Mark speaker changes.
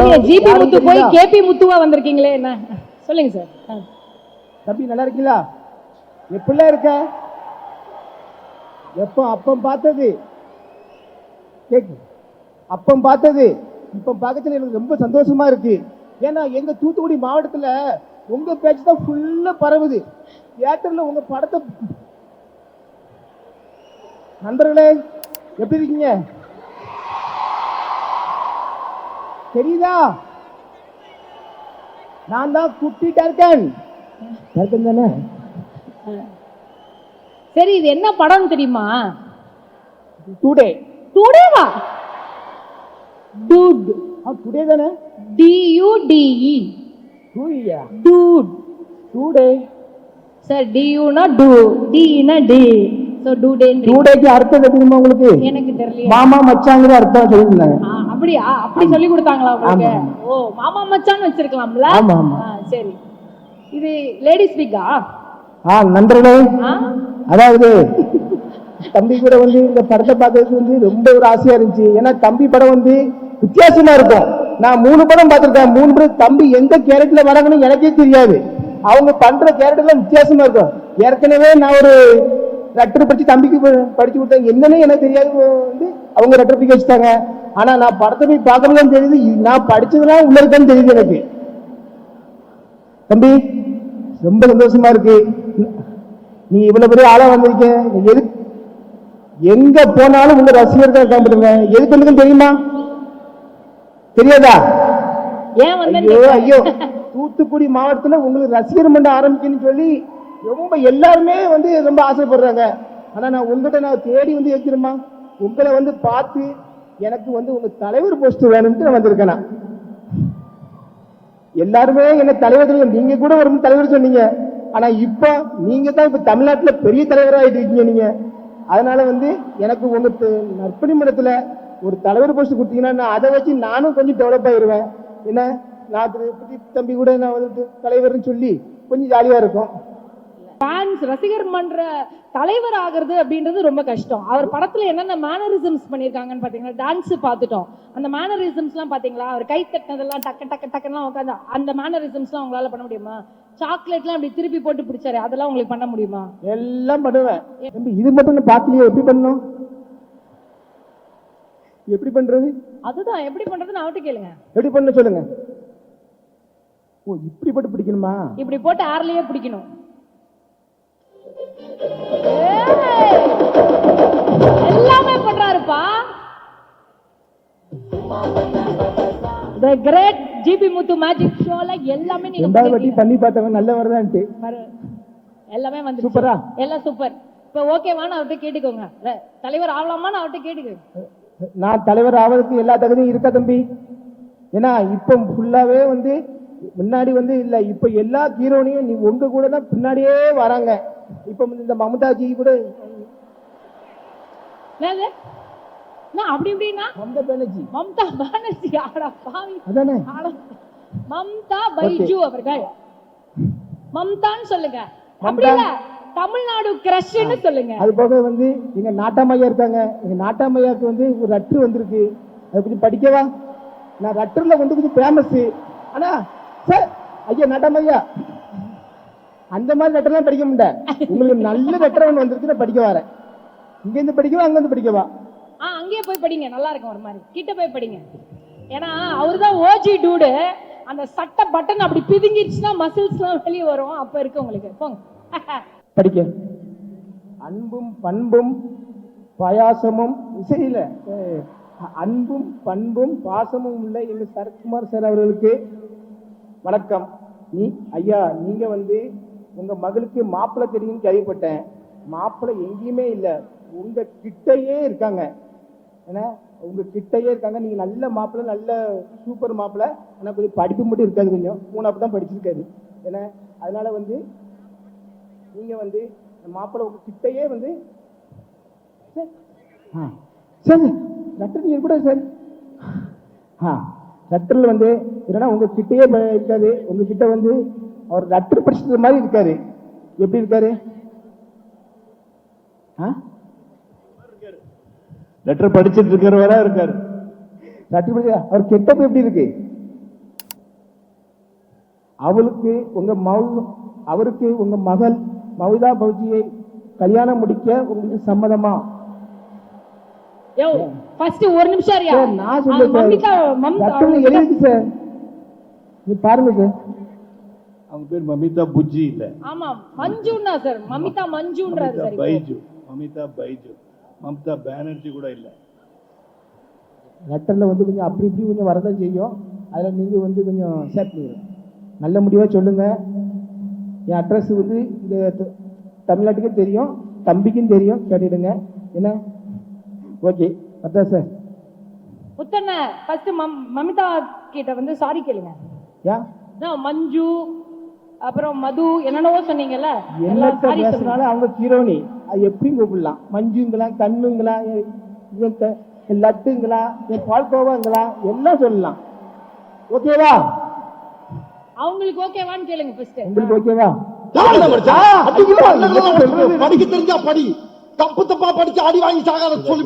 Speaker 1: நீங்க ஜிபி
Speaker 2: யாரும்
Speaker 1: முத்து போய்
Speaker 2: தெரியுதா?
Speaker 1: கேபி முத்துவா வந்திருக்கீங்களே என்ன? சொல்லுங்க சார். ஆ.
Speaker 2: தம்பி நல்லா இருக்கீங்களா? எப்படிலாம் இருக்க? எப்போ அப்பம் பார்த்தது? கேக்கு. அப்பம் பார்த்தது. இப்ப எனக்கு ரொம்ப சந்தோஷமா இருக்கு. ஏன்னா எங்க தூத்துக்குடி மாவட்டத்துல உங்க பேச்சு தான் ஃபுல்லா பரவுது. தியேட்டர்ல உங்க படத்தை நண்பர்களே எப்படி இருக்கீங்க? தெரியுதா? நான் தான் குட்டி டர்கன் டர்கன் தானே?
Speaker 1: சரி இது என்ன படம் தெரியுமா?
Speaker 2: டுடே
Speaker 1: டுடேவா டூட்
Speaker 2: டுடே தானே?
Speaker 1: டி யூ டி இ
Speaker 2: டூயா
Speaker 1: டூட்
Speaker 2: டுடே
Speaker 1: சார் டி யூனா டூ டினா டி சோ
Speaker 2: அர்த்தம் தெரியுமா உங்களுக்கு?
Speaker 1: எனக்கு தெரியலையே.
Speaker 2: மாமா மச்சாங்கிற அர்த்தம் சொல்லியிருந்தாங்க
Speaker 1: ஆ, அப்படியா அப்படி சொல்லி கொடுத்தாங்களா உங்களுக்கு?
Speaker 2: ஆமா.
Speaker 1: ஓ மாமா மச்சான் வச்சிருக்கலாம்ல?
Speaker 2: ஆமா, ஆமா.
Speaker 1: ஆ, சரி. இது லேடிஸ் வீக்கா
Speaker 2: ஆ? நண்பர்களே.
Speaker 1: ஆ?
Speaker 2: அதாவது தம்பி கூட வந்து இந்த படத்தை பார்க்கறதுக்கு வந்து ரொம்ப ஒரு ஆசையா இருந்துச்சு. ஏன்னா தம்பி படம் வந்து வித்தியாசமா இருக்கும். நான் மூணு படம் பார்த்திருக்கேன். மூணு படம் தம்பி எந்த கேரக்டர்ல வராங்கன்னு எனக்கே தெரியாது. அவங்க பண்ற கேரக்டர்லாம் வித்தியாசமா இருக்கும். ஏற்கனவே நான் ஒரு லெட்டர் படிச்சு தம்பிக்கு ப- படிச்சு கொடுத்தேன். என்னன்னு எனக்கு தெரியாது. வந்து அவங்க லெட்டர் படிக்க வச்சுட்டாங்க. ஆனா நான் படத்தை போய் பார்க்கறதுலாம் தெரியுது. நான் படிச்சதெல்லாம் உள்ள இருக்கான்னு தெரியுது எனக்கு. தம்பி ரொம்ப சந்தோஷமா இருக்கு. நீ இவ்வளவு பெரிய ஆளா வந்திருக்க. எது எங்க போனாலும் உங்க ரசிகர் தான் காமிடுங்க எதுக்கு வந்திருக்குன்னு தெரியுமா? தெரியாதா? ஐயோ ஐயோ. தூத்துக்குடி மாவட்டத்துல உங்களுக்கு ரசிகர் மன்றம் ஆரம்பிக்கணும்னு சொல்லி ரொம்ப எல்லாருமே வந்து ரொம்ப ஆசைப்படுறாங்க. ஆனால் நான் உங்ககிட்ட நான் தேடி வந்து ஏற்கிறேம்மா உங்களை வந்து பார்த்து எனக்கு வந்து உங்கள் தலைவர் போஸ்ட் வேணும்ட்டு நான் வந்திருக்கேன்? நான். எல்லாருமே என்ன தலைவர் சொல்லுங்க. நீங்க கூட ஒரு தலைவர் சொன்னீங்க. ஆனா இப்ப நீங்க தான் இப்ப தமிழ்நாட்டுல பெரிய தலைவராகிட்டு இருக்கீங்க நீங்க. அதனால வந்து எனக்கு உங்க நற்பணி மன்றத்துல ஒரு தலைவர் போஸ்ட் கொடுத்தீங்கன்னா நான் அதை வச்சு நானும் கொஞ்சம் டெவலப் ஆயிருவேன். என்ன? நான் திருப்பதி தம்பி கூட நான் வந்து தலைவர்னு சொல்லி கொஞ்சம் ஜாலியா இருக்கும்.
Speaker 1: ஃபேன்ஸ் ரசிகர் மன்ற தலைவர் ஆகிறது அப்படின்றது ரொம்ப கஷ்டம். அவர் படத்துல என்னென்ன மேனரிசம்ஸ் பண்ணிருக்காங்கன்னு பாத்தீங்கன்னா டான்ஸ் பார்த்துட்டோம். அந்த மேனரிசம்ஸ்லாம் பாத்தீங்களா? அவர் கை தட்டினதெல்லாம் டக்கு டக்கு டக்குலாம் உட்காந்து அந்த மேனரிசம்ஸ்லாம் உங்களால பண்ண முடியுமா? சாக்லேட்லாம் அப்படி திருப்பி போட்டு பிடிச்சாரு. அதெல்லாம் உங்களுக்கு பண்ண முடியுமா?
Speaker 2: எல்லாம் பண்ணுவேன். இது மட்டும் பார்க்கலையே எப்படி பண்ணணும்? எப்படி பண்றது?
Speaker 1: அதுதான் எப்படி பண்றதுன்னு அவர்கிட்ட கேளுங்க.
Speaker 2: எப்படி பண்ண சொல்லுங்க. ஓ இப்படி போட்டு பிடிக்கணுமா?
Speaker 1: இப்படி போட்டு ஏர்லயே பிடிக்கணும்! எல்லாமே பண்றாருப்பா. The great GP Muthu magic ஷோல எல்லாமே நீங்க
Speaker 2: ரெண்டாவது வாட்டி. பண்ணி பார்த்தவங்க நல்ல வருதான்ட்டு.
Speaker 1: எல்லாமே வந்து
Speaker 2: சூப்பரா?
Speaker 1: எல்லாம் சூப்பர். இப்ப ஓகேவான்னு அவர்கிட்ட கேட்டுக்கோங்க. தலைவர் ஆகலாமான்னு அவர்கிட்ட கேட்டுக்கோங்க
Speaker 2: நான் தலைவர் ஆவதற்கு எல்லா தகுதியும் இருக்கா தம்பி? ஏன்னா இப்போ ஃபுல்லாவே வந்து முன்னாடி வந்து இல்ல இப்ப எல்லா ஹீரோனையும் நீ உங்க கூட தான் பின்னாடியே வராங்க. இப்ப இந்த மமதாஜி கூட
Speaker 1: என்னது? என்ன அப்படி இப்படின்னா?
Speaker 2: மமதா பானர்ஜி.
Speaker 1: மம்தா பானர்ஜி ஆடா பாவி.
Speaker 2: அதானே?
Speaker 1: ஆட. மம்தா பைஜு அவர்கள். மம்தான்னு சொல்லுங்க. அப்படி இல்ல தமிழ்நாடு கிரஷ்னு சொல்லுங்க.
Speaker 2: அது போக வந்து எங்க நாட்டாமையா இருக்காங்க. எங்க நாட்டாமையாக்கு வந்து ஒரு ரட்டு வந்திருக்கு. அதை கொஞ்சம் படிக்கவா? நான் ரட்டர்ல வந்து கொஞ்சம் ஃபேமஸ் ஆனா சார் ஐயா நாட்டாமையா அந்த மாதிரி லெட்டர்லாம் படிக்க முடியல உங்களுக்கு நல்ல லெட்டர் ஒன்று வந்திருக்கு நான் படிக்க வரேன். இங்க இருந்து படிக்கவா அங்க இருந்து படிக்கவா?
Speaker 1: ஆ அங்கேயே போய் படிங்க நல்லா இருக்கும் ஒரு மாதிரி. கிட்ட போய் படிங்க. ஏன்னா அவர்தான் ஓஜி டூடு அந்த சட்டை பட்டன் அப்படி பிதுங்கிடுச்சுன்னா மசில்ஸ்லாம் வெளியே வரும். அப்ப இருக்கு உங்களுக்கு. போங்க.
Speaker 2: படிக்க. அன்பும் பண்பும் பாயாசமும் இசையில. அன்பும் பண்பும் பாசமும் உள்ள எங்க சரத்குமார் சார் அவர்களுக்கு வணக்கம். நீ ஐயா நீங்க வந்து உங்க மகளுக்கு மாப்பிள்ளை தெரியும்னு கேள்விப்பட்டேன். மாப்பிள்ளை எங்கேயுமே இல்ல. உங்க கிட்டயே இருக்காங்க. ஏன்னா உங்க கிட்டயே இருக்காங்க. நீங்க நல்ல மாப்பிள்ளை நல்ல சூப்பர் மாப்பிள்ளை. ஆனா கொஞ்சம் படிப்பு மட்டும் இருக்காது கொஞ்சம். மூணாப்பு தான் படிச்சிருக்காரு. ஏன்னா அதனால வந்து நீங்க வந்து மாப்பிள்ளை உங்க கிட்டயே வந்து சார், ஆ. சரி. லெட்டர் நீங்க கூட சார். ஆ. லெட்டர்ல வந்து என்னன்னா உங்க கிட்டயே இருக்காது. உங்க கிட்ட வந்து அவர் லெட்டர் படிச்சது மாதிரி இருக்காரு. எப்படி இருக்காரு? ஆ?
Speaker 3: லெட்டர் படிச்சிட்டு இருக்கிறவரா இருக்காரு.
Speaker 2: லெட்டர் படிச்ச அவர் கெட்டப் எப்படி இருக்கு? அவளுக்கு உங்க மவு அவருக்கு உங்க மகள் மௌதா பௌஜியை கல்யாணம் முடிக்க உங்களுக்கு சம்மதமா?
Speaker 1: யோ ஃபர்ஸ்ட் ஒரு நிமிஷம்
Speaker 2: நான் சொல்றேன் சார்.
Speaker 1: மம்மிகா மம்
Speaker 2: சட்டம் எழுதிருக்கு சார். நீ பாருங்க சார்.
Speaker 3: அவங்க பேர் மமிதா புஜ்ஜி இல்ல.
Speaker 1: ஆமா மஞ்சுன்னா சார். மமிதா மஞ்சுன்றாரு சார்.
Speaker 3: பைஜு. மமிதா பைஜு. மம்தா பானர்ஜி கூட இல்ல.
Speaker 2: லெட்டர்ல வந்து கொஞ்சம் அப்படி இப்படி கொஞ்சம் வரதான் செய்யும். அதில் நீங்க வந்து கொஞ்சம் ஷேர் பண்ணிடுங்க. நல்ல முடிவா சொல்லுங்க. என் அட்ரஸ் வந்து இந்த த- தமிழ்நாட்டுக்கே தெரியும். தம்பிக்கும் தெரியும். கேட்டுடுங்க. என்ன? ஓகே பத்தா சார்.
Speaker 1: புத்தண்ண ஃபர்ஸ்ட் மம் மமிதா கிட்ட வந்து சாரி கேளுங்க.
Speaker 2: யா?
Speaker 1: நான் மஞ்சு அப்புறம் மது என்னென்னவோ சொன்னீங்கல்ல?
Speaker 2: என்னத்த பேசினாலும் அவங்க ஹீரோனி அது எப்படி கூப்பிடலாம். மஞ்சுங்களா கண்ணுங்களா லட்டுங்களா என் பால்கோவாங்களா எல்லாம் சொல்லலாம். ஓகேவா?
Speaker 1: அவங்களுக்கு ஓகேவான்னு கேளுங்க ஃபர்ஸ்ட்
Speaker 2: உங்களுக்கு ஓகேவா?
Speaker 4: படிக்க தெரிஞ்சா படி. தப்பு தப்பா படிச்சு அடி வாங்கி சாகாத சொல்லி